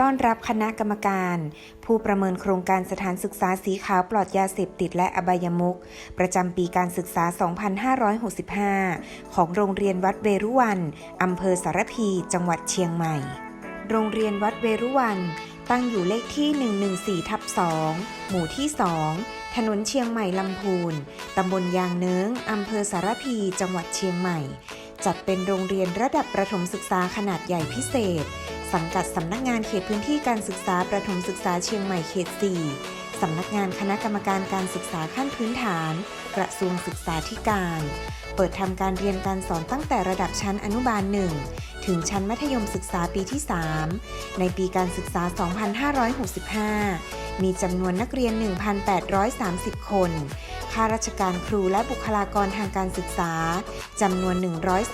ต้อนรับคณะกรรมการ ผู้ประเมินโครงการสถานศึกษาสีขาวปลอดยาเสพติดและอบายมุขประจำปีการศึกษา 2565 ของโรงเรียนวัดเวรุวันอำเภอสารพี จังหวัดเชียงใหม่ โรงเรียนวัดเวรุวัน ตั้งอยู่เลขที่ 114ทับ2หมู่ที่ 2 ถนนเชียงใหม่ลำพูน ตำบลยางเนิ้งอำเภอสารพี จังหวัดเชียงใหม่ จัดเป็นโรงเรียนระดับประถมศึกษาขนาดใหญ่พิเศษ สังกัดสำนักงานเขตพื้นที่การศึกษาประถมศึกษาเชียงใหม่เขต 4 สำนักงานคณะกรรมการการศึกษาขั้นพื้นฐาน กระทรวงศึกษาธิการ เปิดทำการเรียนการสอนตั้งแต่ระดับชั้นอนุบาล 1 ถึงชั้นมัธยมศึกษาปีที่ 3 ในปีการศึกษา 2565 มีจำนวนนักเรียน 1,830 คน ข้าราชการครูและบุคลากรทางการศึกษาจำนวน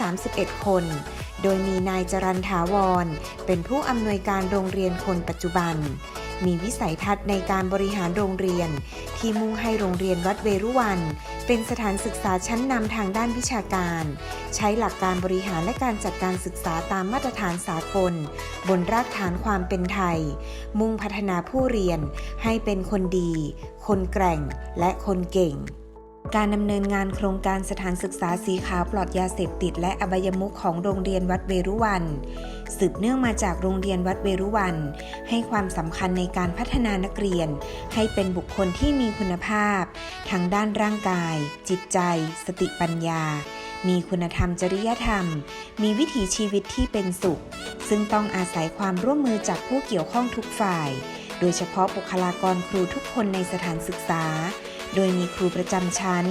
131 คน โดยมีนายจรันถาวร เป็นผู้อำนวยการโรงเรียนคนปัจจุบัน มีวิสัยทัศน์ในการบริหารโรงเรียน ที่มุ่งให้โรงเรียนวัดเวรุวัน เป็นสถานศึกษาชั้นนำทางด้านวิชาการ ใช้หลักการบริหารและการจัดการศึกษาตามมาตรฐานสากล บนรากฐานความเป็นไทย มุ่งพัฒนาผู้เรียนให้เป็นคนดี คนแกร่งและคนเก่ง การดำเนินงานโครงการสถานศึกษาสีขาวปลอดยาเสพติด และอบายมุขของโรงเรียนวัดเวรุวัน สืบเนื่องมาจากโรงเรียนวัดเวรุวัน ให้ความสำคัญในการพัฒนานักเรียน ให้เป็นบุคคลที่มีคุณภาพทั้งด้านร่างกาย จิตใจ สติปัญญา มีคุณธรรมจริยธรรม มีวิถีชีวิตที่เป็นสุข ซึ่งต้องอาศัยความร่วมมือจากผู้เกี่ยวข้องทุกฝ่าย โดยเฉพาะบุคลากรครูทุกคนในสถานศึกษา โดยมีครูประจำชั้น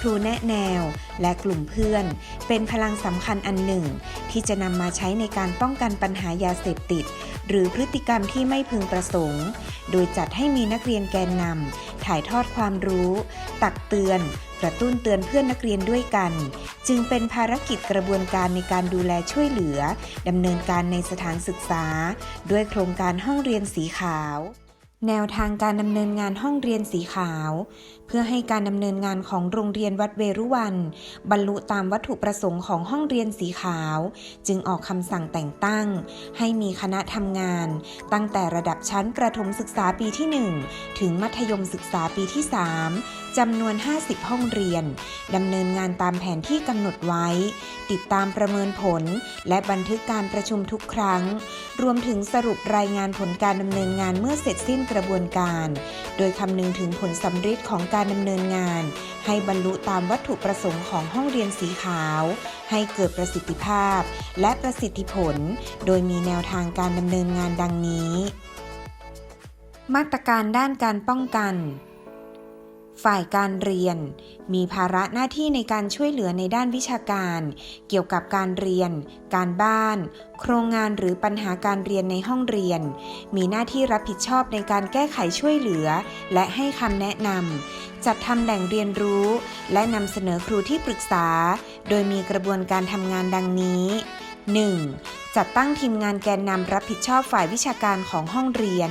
ครูแนะแนว และกลุ่มเพื่อน เป็นพลังสำคัญอันหนึ่ง ที่จะนำมาใช้ในการป้องกันปัญหายาเสพติด หรือพฤติกรรมที่ไม่พึงประสงค์ โดยจัดให้มีนักเรียนแกนนำถ่ายทอดความรู้ ตักเตือนกระตุ้นเตือนเพื่อนนักเรียนด้วยกัน จึงเป็นภารกิจกระบวนการในการดูแลช่วยเหลือดำเนินการในสถานศึกษา ด้วยโครงการห้องเรียนสีขาว แนวทางการดำเนินงานห้องเรียนสีขาว เพื่อให้การดำเนินงานของโรงเรียนวัดเวรุวัน บรรลุตามวัตถุประสงค์ของห้องเรียนสีขาว จึงออกคำสั่งแต่งตั้ง ให้มีคณะทำงาน ตั้งแต่ระดับชั้นประถมศึกษาปีที่ 1 ถึงมัธยมศึกษาปีที่ 3จำนวน 50 ห้องเรียน ดำเนินงานตามแผนที่กำหนดไว้ ติดตามประเมินผล และบันทึกการประชุมทุกครั้ง รวมถึงสรุปรายงานผลการดำเนินงานเมื่อเสร็จสิ้นกระบวนการ โดยคำนึงถึงผลสำฤทธิ์ของการดำเนินงาน ให้บรรลุตามวัตถุประสงค์ของห้องเรียนสีขาว ให้เกิดประสิทธิภาพ และประสิทธิผล โดยมีแนวทางการดำเนินงานดังนี้ มาตรการด้านการป้องกัน ฝ่ายการเรียน มีภาระหน้าที่ในการช่วยเหลือในด้านวิชาการ เกี่ยวกับการเรียน การบ้าน โครงงานหรือปัญหาการเรียนในห้องเรียน มีหน้าที่รับผิดชอบในการแก้ไขช่วยเหลือ และให้คำแนะนำจัดทำแหล่งเรียนรู้ และนำเสนอครูที่ปรึกษา โดยมีกระบวนการทำงานดังนี้ 1. จัดตั้งทีมงานแกนนำรับผิดชอบฝ่ายวิชาการของห้องเรียน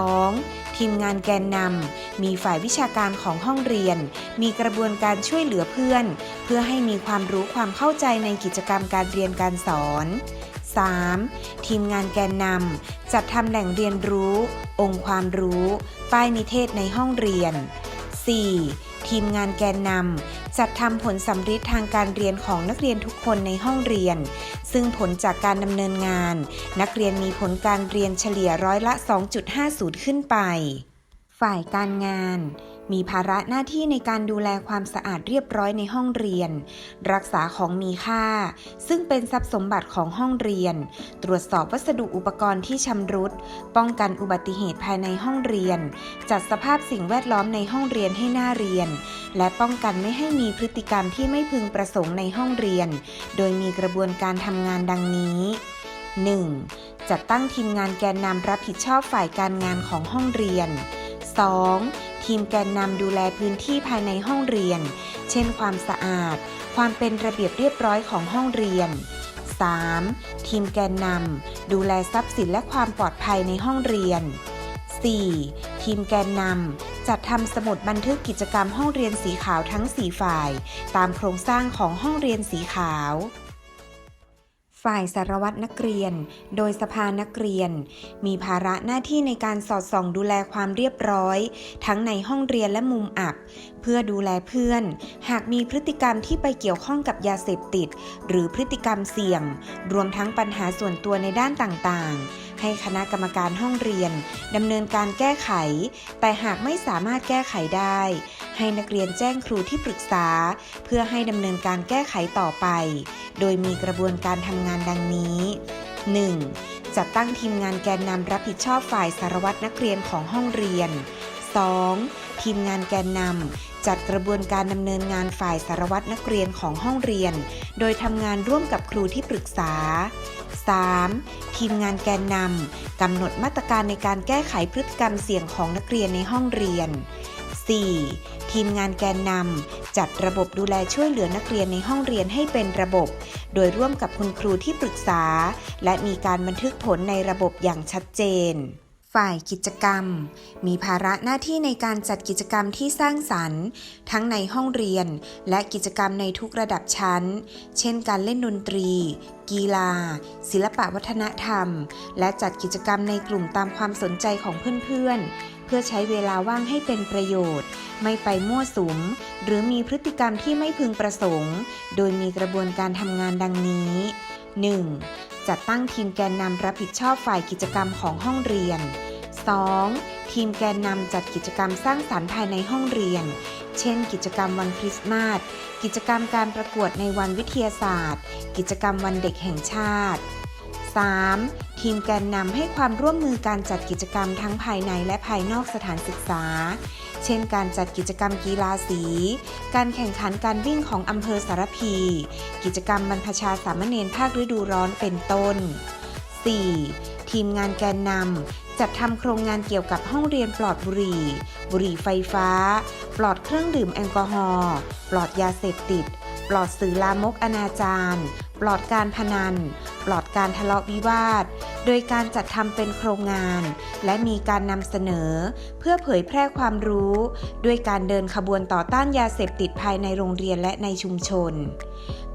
2. ทีมงานแกนนำมีฝ่ายวิชาการของห้องเรียน มีกระบวนการช่วยเหลือเพื่อน เพื่อให้มีความรู้ความเข้าใจในกิจกรรมการเรียนการสอน 3. ทีมงานแกนนำจัดทำแหล่งเรียนรู้ องค์ความรู้ ป้ายนิเทศในห้องเรียน 4. ทีมงานแกนนำจัดทำผลสำฤทธิ์ทางการเรียนของนักเรียนทุกคนในห้องเรียน ซึ่งผลจากการดำเนินงาน นักเรียนมีผลการเรียนเฉลี่ยร้อยละ 2.50 ขึ้นไป ฝ่ายการงาน มีภาระหน้าที่ในการดูแลความสะอาดเรียบร้อยในห้องเรียน รักษาของมีค่า ซึ่งเป็นทรัพย์สมบัติของห้องเรียน ตรวจสอบวัสดุอุปกรณ์ที่ชำรุด ป้องกันอุบัติเหตุภายในห้องเรียน จัดสภาพสิ่งแวดล้อมในห้องเรียนให้น่าเรียน และป้องกันไม่ให้มีพฤติกรรมที่ไม่พึงประสงค์ในห้องเรียน โดยมีกระบวนการทำงานดังนี้ 1. จัดตั้งทีมงานแกนนำรับผิดชอบฝ่ายการงานของห้องเรียน 2. ทีมแกนนำดูแลพื้นที่ภายในห้องเรียน เช่นความสะอาด ความเป็นระเบียบเรียบร้อยของห้องเรียน 3. ทีมแกนนำดูแลทรัพย์สินและความปลอดภัยในห้องเรียน 4. ทีมแกนนำจัดทำสมุดบันทึกกิจกรรมห้องเรียนสีขาวทั้ง 4 ฝ่าย ตามโครงสร้างของห้องเรียนสีขาว ฝ่ายสารวัตรนักเรียน โดยสภานักเรียน มีภาระหน้าที่ในการสอดส่องดูแลความเรียบร้อย ทั้งในห้องเรียนและมุมอับ เพื่อดูแลเพื่อน หากมีพฤติกรรมที่ไปเกี่ยวข้องกับยาเสพติด หรือพฤติกรรมเสี่ยง รวมทั้งปัญหาส่วนตัวในด้านต่างๆ ให้คณะกรรมการห้องเรียนดำเนินการแก้ไข แต่หากไม่สามารถแก้ไขได้ ให้นักเรียนแจ้งครูที่ปรึกษา เพื่อให้ดำเนินการแก้ไขต่อไป โดยมีกระบวนการทำงานดังนี้ 1. จัดตั้งทีมงานแกนนำรับผิดชอบฝ่ายสารวัตรนักเรียนของห้องเรียน 2. ทีมงานแกนนำจัดกระบวนการดำเนินงานฝ่ายสารวัตรนักเรียนของห้องเรียน โดยทำงานร่วมกับครูที่ปรึกษา 3. ทีมงานแกนนำกำหนดมาตรการในการแก้ไขพฤติกรรมเสี่ยงของนักเรียนในห้องเรียน 4. ทีมงานแกนนำจัดระบบดูแลช่วยเหลือนักเรียนในห้องเรียนให้เป็นระบบ โดยร่วมกับคุณครูที่ปรึกษา และมีการบันทึกผลในระบบอย่างชัดเจน ฝ่ายกิจกรรม มีภาระหน้าที่ในการจัดกิจกรรมที่สร้างสรรค์ ทั้งในห้องเรียน และกิจกรรมในทุกระดับชั้น เช่น การเล่นดนตรี กีฬา ศิลปะวัฒนธรรม และจัดกิจกรรมในกลุ่มตามความสนใจของเพื่อนๆ เพื่อใช้เวลาว่างให้เป็นประโยชน์ ไม่ไปมั่วสุม หรือมีพฤติกรรมที่ไม่พึงประสงค์ โดยมีกระบวนการทำงานดังนี้ 1. จัดตั้งทีมแกนนำรับผิดชอบฝ่ายกิจกรรมของห้องเรียน 2. ทีมแกนนำจัดกิจกรรมสร้างสรรค์ภายในห้องเรียน เช่น กิจกรรมวันคริสต์มาส กิจกรรมการประกวดในวันวิทยาศาสตร์ กิจกรรมวันเด็กแห่งชาติ 3. ทีมแกนนำให้ความร่วมมือการจัดกิจกรรมทั้งภายในและภายนอกสถานศึกษา เช่นการจัดกิจกรรมกีฬาสี การแข่งขันการวิ่งของอำเภอสารพี กิจกรรมบรรพชาสามเณรภาคฤดูร้อนเป็นต้น 4. ทีมงานแกนนำจัดทำโครงงานเกี่ยวกับห้องเรียนปลอดบุหรี่ บุหรี่ไฟฟ้า ปลอดเครื่องดื่มแอลกอฮอล์ ปลอดยาเสพติด ปลอดสื่อลามกอนาจาร ปลอดการพนัน ปลอดการทะเลาะวิวาท โดยการจัดทำเป็นโครงงาน และมีการนำเสนอ เพื่อเผยแพร่ความรู้ ด้วยการเดินขบวนต่อต้านยาเสพติดภายในโรงเรียนและในชุมชน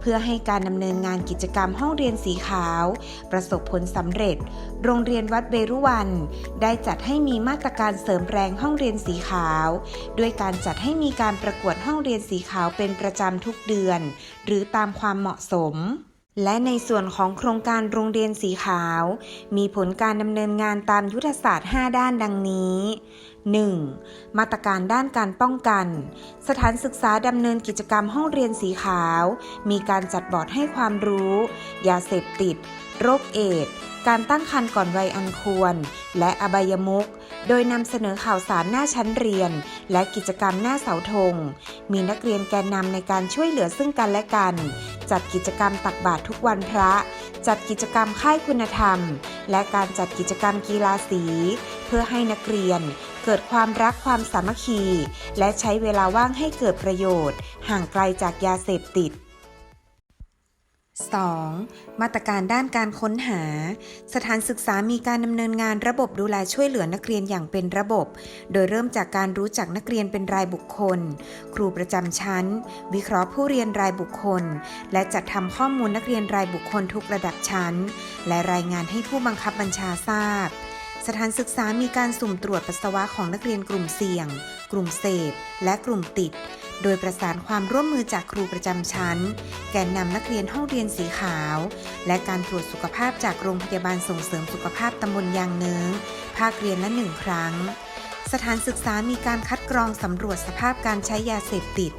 เพื่อให้การดำเนินงานกิจกรรมห้องเรียนสีขาว ประสบผลสำเร็จ โรงเรียนวัดเบรุวัน ได้จัดให้มีมาตรการเสริมแรงห้องเรียนสีขาว ด้วยการจัดให้มีการประกวดห้องเรียนสีขาวเป็นประจำทุกเดือน หรือตามความเหมาะสม และในส่วนของโครงการโรงเรียนสีขาว มีผลการดำเนินงานตามยุทธศาสตร์ 5 ด้านดังนี้ 1. มาตรการด้านการป้องกัน สถานศึกษาดำเนินกิจกรรมห้องเรียนสีขาว มีการจัดบอร์ดให้ความรู้ ยาเสพติด โรคเอดส์การตั้งครรภ์ก่อนวัยอันควร และอบายมุขโดยนำเสนอข่าวสารหน้าชั้นเรียน และกิจกรรมหน้าเสาธง มีนักเรียนแกนนำในการช่วยเหลือซึ่งกันและกัน จัดกิจกรรมตักบาตรทุกวันพระ จัดกิจกรรมค่ายคุณธรรม และการจัดกิจกรรมกีฬาสี เพื่อให้นักเรียน เกิดความรักความสามัคคี และใช้เวลาว่างให้เกิดประโยชน์ ห่างไกลจากยาเสพติด 2. มาตรการด้านการค้นหา สถานศึกษามีการดำเนินงานระบบดูแลช่วยเหลือนักเรียนอย่างเป็นระบบ โดยเริ่มจากการรู้จักนักเรียนเป็นรายบุคคล ครูประจำชั้น วิเคราะห์ผู้เรียนรายบุคคล และจัดทำข้อมูลนักเรียนรายบุคคลทุกระดับชั้น และรายงานให้ผู้บังคับบัญชาทราบ สถานศึกษามีการสุ่มตรวจปัสสาวะของนักเรียนกลุ่มเสี่ยง กลุ่มเสพ และกลุ่มติด โดยประสานความร่วมมือจากครูประจำชั้น แกนนำนักเรียนห้องเรียนสีขาว และการตรวจสุขภาพจากโรงพยาบาลส่งเสริมสุขภาพตำบลยางเนิงภาคเรียนละหนึ่งครั้ง สถานศึกษามีการคัดกรองสำรวจสภาพการใช้ยาเสพติด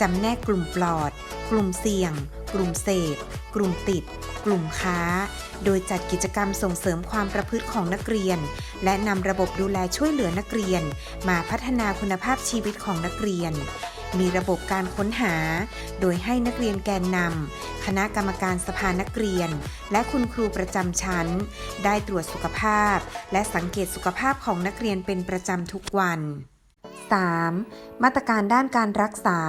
จำแนกกลุ่มปลอด กลุ่มเสี่ยง กลุ่มเสพ กลุ่มติด กลุ่มค้า โดยจัดกิจกรรมส่งเสริมความประพฤติของนักเรียน และนำระบบดูแลช่วยเหลือนักเรียน มาพัฒนาคุณภาพชีวิตของนักเรียน มีระบบการค้นหา โดยให้นักเรียนแกนนำคณะกรรมการสภานักเรียน และคุณครูประจำชั้น ได้ตรวจสุขภาพ และสังเกตสุขภาพของนักเรียนเป็นประจำทุกวัน 3. มาตรการด้านการรักษา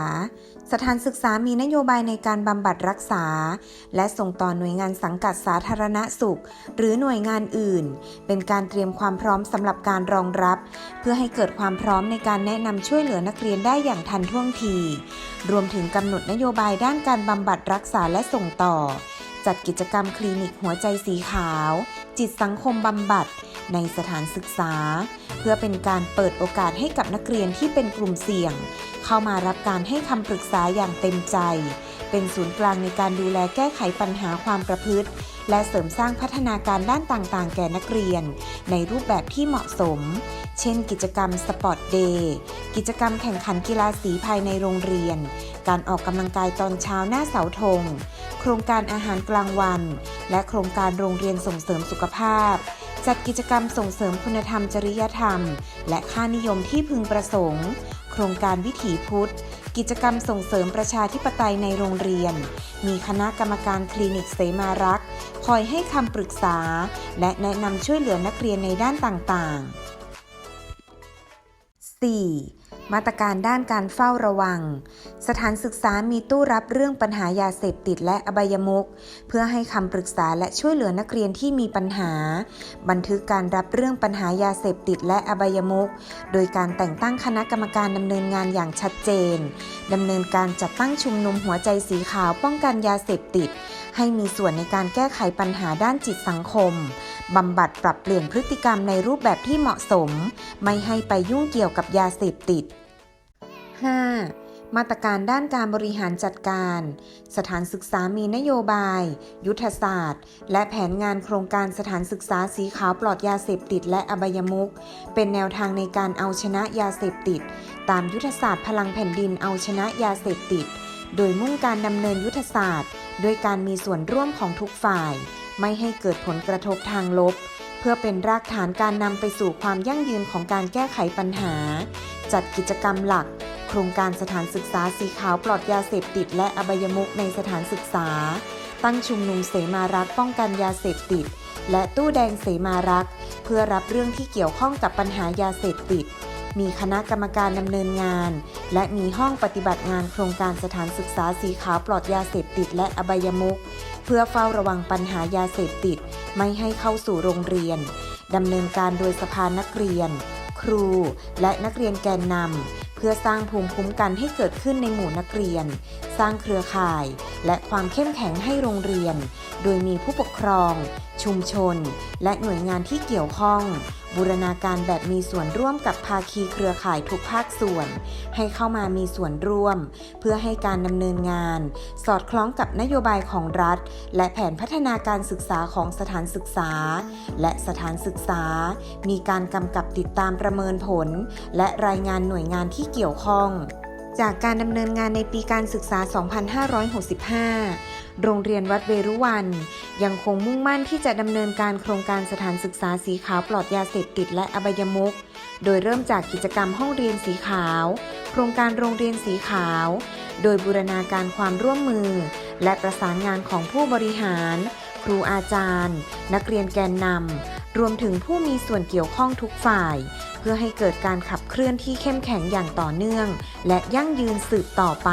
สถานศึกษามีนโยบายในการบำบัดรักษา และส่งต่อหน่วยงานสังกัดสาธารณสุข หรือหน่วยงานอื่น เป็นการเตรียมความพร้อมสำหรับการรองรับ เพื่อให้เกิดความพร้อมในการแนะนำช่วยเหลือนักเรียนได้อย่างทันท่วงที รวมถึงกำหนดนโยบายด้านการบำบัดรักษาและส่งต่อ จัดกิจกรรมคลินิกหัวใจสีขาว จิตสังคมบำบัด ในสถานศึกษา เพื่อเป็นการเปิดโอกาสให้กับนักเรียนที่เป็นกลุ่มเสี่ยง เข้ามารับการให้คำปรึกษาอย่างเต็มใจ เป็นศูนย์กลางในการดูแลแก้ไขปัญหาความประพฤติ และเสริมสร้างพัฒนาการด้านต่างๆ แก่นักเรียน ในรูปแบบที่เหมาะสม เช่น กิจกรรมสปอร์ตเดย์กิจกรรมแข่งขันกีฬาสีภายในโรงเรียน การออกกำลังกายตอนเช้าหน้าเสาธง โครงการอาหารกลางวัน และโครงการโรงเรียนส่งเสริมสุขภาพ จัดกิจกรรมส่งเสริมคุณธรรมจริยธรรม และค่านิยมที่พึงประสงค์ โครงการวิถีพุทธ กิจกรรมส่งเสริมประชาธิปไตยในโรงเรียน มีคณะกรรมการคลินิกเสมารักษ์คอยให้คำปรึกษา และแนะนำช่วยเหลือนักเรียนในด้านต่างๆ 4. มาตรการด้านการเฝ้าระวัง สถานศึกษามีตู้รับเรื่องปัญหายาเสพติดและอบายมุขเพื่อให้คำปรึกษาและช่วยเหลือนักเรียนที่มีปัญหา บันทึกการรับเรื่องปัญหายาเสพติดและอบายมุขโดยการแต่งตั้งคณะกรรมการดำเนินงานอย่างชัดเจนดำเนินการจัดตั้งชุมนุมหัวใจสีขาวป้องกันยาเสพติด ให้มีส่วนในการแก้ไขปัญหาด้านจิตสังคมบำบัดปรับเปลี่ยนพฤติกรรมในรูปแบบที่เหมาะสม ไม่ให้ไปยุ่งเกี่ยวกับยาเสพติด 5. มาตรการด้านการบริหารจัดการ สถานศึกษามีนโยบาย ยุทธศาสตร์ และแผนงานโครงการสถานศึกษาสีขาวปลอดยาเสพติดและอบายมุขเป็นแนวทางในการเอาชนะยาเสพติด ตามยุทธศาสตร์พลังแผ่นดินเอาชนะยาเสพติด โดยมุ่งการดำเนินยุทธศาสตร์ ด้วยการมีส่วนร่วมของทุกฝ่าย ไม่ให้เกิดผลกระทบทางลบ เพื่อเป็นรากฐานการนำไปสู่ความยั่งยืนของการแก้ไขปัญหา จัดกิจกรรมหลัก ครงการสถานศึกษาสีขาวปลอดยาเสพติดและอบายมุขในสถานศึกษา ตั้งชุมนุมเสมารักป้องกันยาเสพติด และตู้แดงเสมารัก เพื่อรับเรื่องที่เกี่ยวข้องกับปัญหายาเสพติด มีคณะกรรมการดำเนินงาน และมีห้องปฏิบัติงานโครงการสถานศึกษาสีขาวปลอดยาเสพติดและอบายมุขเพื่อเฝ้าระวังปัญหายาเสพติด ไม่ให้เข้าสู่โรงเรียนดำเนินการโดยสภานักเรียน ครู และนักเรียนแกนนำ พื่อสร้างภูมิคุ้มกันให้เกิดขึ้นในหมู่นักเรียน สร้างเครือข่าย และความเข้มแข็งให้โรงเรียน โดยมีผู้ปกครอง ชุมชน และหน่วยงานที่เกี่ยวข้อง บูรณาการแบบมีส่วนร่วมกับภาคีเครือข่ายทุกภาคส่วน ให้เข้ามามีส่วนร่วม เพื่อให้การดำเนินงาน สอดคล้องกับนโยบายของรัฐ และแผนพัฒนาการศึกษาของสถานศึกษา และสถานศึกษา มีการกำกับติดตามประเมินผล และรายงานหน่วยงานที่เกี่ยวข้อง จากการดำเนินงานในปีการศึกษา 2565 โรงเรียนวัดเวรุวัน ยังคงมุ่งมั่นที่จะดำเนินการโครงการสถานศึกษาสีขาวปลอดยาเสพติดและอบายมุขโดยเริ่มจากกิจกรรมห้องเรียนสีขาว โครงการโรงเรียนสีขาว โดยบูรณาการความร่วมมือ และประสานงานของผู้บริหาร ครูอาจารย์ นักเรียนแกนนำรวมถึงผู้มีส่วนเกี่ยวข้องทุกฝ่ายเพื่อให้เกิดการขับเคลื่อนที่เข้มแข็งอย่างต่อเนื่อง และยั่งยืนสืบต่อไป